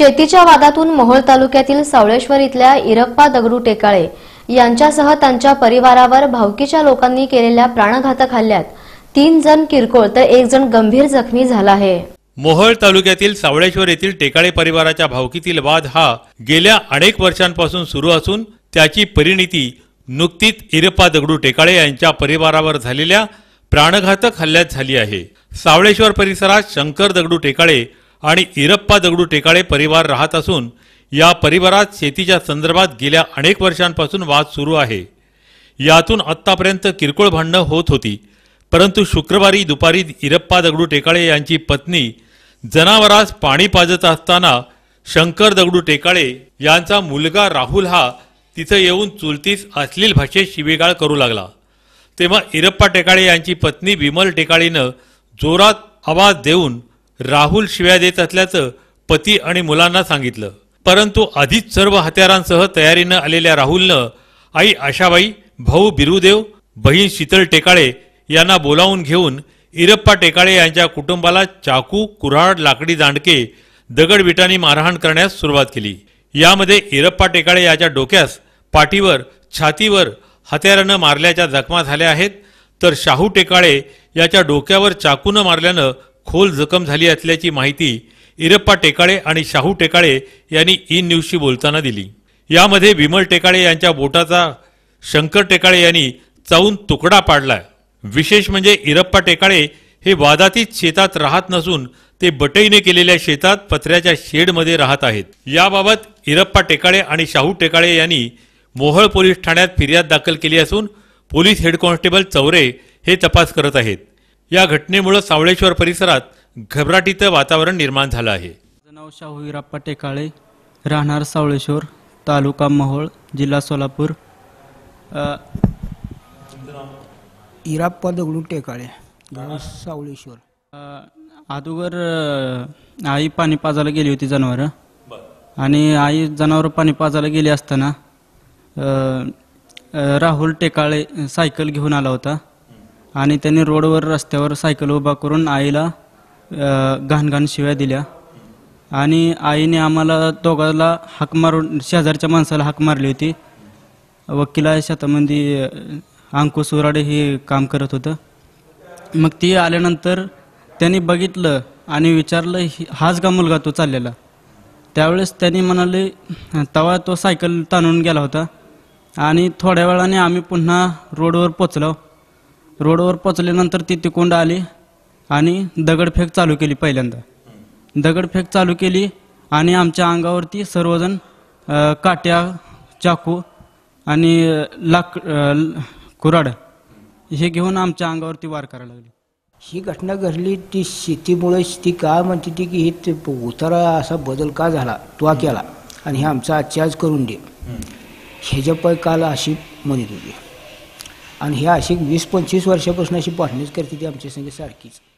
शेतीच्या वादातून मोहोळ तालुक्यातील सावळेश्वर इथल्या इरप्पा दगडू टेकाळे यांच्यासह त्यांच्या परिवारावर भावकीच्या लोकांनी केलेल्या प्राणघातक हल्ल्यात तीन जण किरकोळ तर एक जण गंभीर जखमी झाला आहे. मोहोळ तालुक्यातील सावळेश्वर येथील टेकाळे परिवाराच्या भावकीतील वाद हा गेल्या अनेक वर्षांपासून सुरू असून त्याची परिणिती नुकतीच इरप्पा दगडू टेकाळे यांच्या परिवारावर झालेल्या प्राणघातक हल्ल्यात झाली आहे. सावळेश्वर परिसरात शंकर दगडू टेकाळे आणि इरप्पा दगडू टेकाळे परिवार राहत असून या परिवारात शेतीच्या संदर्भात गेल्या अनेक वर्षांपासून वाद सुरू आहे. यातून आत्तापर्यंत किरकोळ भांडणं होत होती. परंतु शुक्रवारी दुपारी इरप्पा दगडू टेकाळे यांची पत्नी जनावरास पाणी पाजत असताना शंकर दगडू टेकाळे यांचा मुलगा राहुल हा तिथं येऊन चुलतीस अश्लील भाषेत शिवेगाळ करू लागला. तेव्हा इरप्पा टेकाळे यांची पत्नी विमल टेकाळीनं जोरात आवाज देऊन राहुल शिव्या देत असल्याचं पती आणि मुलांना सांगितलं. परंतु आधीच सर्व हत्यारांसह तयारीनं आलेल्या राहुलनं आई आशाबाई भाऊ बिरुदेव बहीण शीतल टेकाळे यांना बोलावून घेऊन इरप्पा टेकाळे यांच्या कुटुंबाला चाकू कुऱ्हाड लाकडी दांडके दगडविटांनी मारहाण करण्यास सुरुवात केली. यामध्ये इरप्पा टेकाळे याच्या डोक्यास पाठीवर छातीवर हत्यारानं मारल्याच्या जखमा झाल्या आहेत तर शाहू टेकाळे याच्या डोक्यावर चाकूनं मारल्यानं खोल जखम झाली असल्याची माहिती इरप्पा टेकाळे आणि शाहू टेकाळे यांनी ई न्यूजशी बोलताना दिली. यामध्ये विमल टेकाळे यांच्या बोटाचा शंकर टेकाळे यांनी चावून तुकडा पाडला. विशेष म्हणजे इरप्पा टेकाळे हे वादातीत शेतात राहत नसून ते बटईने केलेल्या शेतात पत्र्याच्या शेडमध्ये राहत आहेत. याबाबत इरप्पा टेकाळे आणि शाहू टेकाळे यांनी मोहळ पोलीस ठाण्यात फिर्याद दाखल केली असून पोलीस हेड कॉन्स्टेबल चौरे हे तपास करत आहेत. या घटनेमुळे सावळेश्वर परिसरात घबराटीचं वातावरण निर्माण झालं आहे. माझं नाव शाहू विराप्पा टेकाळे राहणार सावळेश्वर तालुका मोहोळ जिल्हा सोलापूर. इराप्पा दगडू टेकाळे गाव सावळेश्वर. अ, अगोदर आई पाणी पाजायला गेली होती जनावरं. आणि आई जनावरं पाणी पाजायला गेली असताना राहुल टेकाळे सायकल घेऊन आला होता. आणि त्यांनी रोडवर रस्त्यावर सायकल उभा करून आईला घाणघाण शिव्या दिल्या. आणि आईने आम्हाला दोघाला हाक मारून शेजारच्या माणसाला हाक मारली होती. वकिला शेतामध्ये अंकुश उराडे हे काम करत होतं. मग ती आल्यानंतर त्यांनी बघितलं आणि विचारलं हाच का मुलगा तो चाललेला? त्यावेळेस त्यांनी म्हणाले तवा तो सायकल ताणून गेला होता आणि थोड्या वेळाने आम्ही पुन्हा रोडवर पोचलो. रोडवर पोचल्यानंतर ती तिकोंड आली आणि दगडफेक चालू केली पहिल्यांदा. दगडफेक चालू केली आणि आमच्या अंगावरती सर्वजण काट्या चाकू आणि लाक कुऱ्हाड हे घेऊन आमच्या अंगावरती वार करायला लागले. ही घटना घडली ती शेतीमुळे ती का म्हणते ती की हे ते उतारा असा बदल का झाला तो केला आणि हे आमचा आजच्या आज करून दे. ह्याच्या पाय काल अशी म्हणत होती. आणि हे अशी वीस पंचवीस वर्षापासून अशी पाहणीच करते ती आमच्या संगे सारखीच.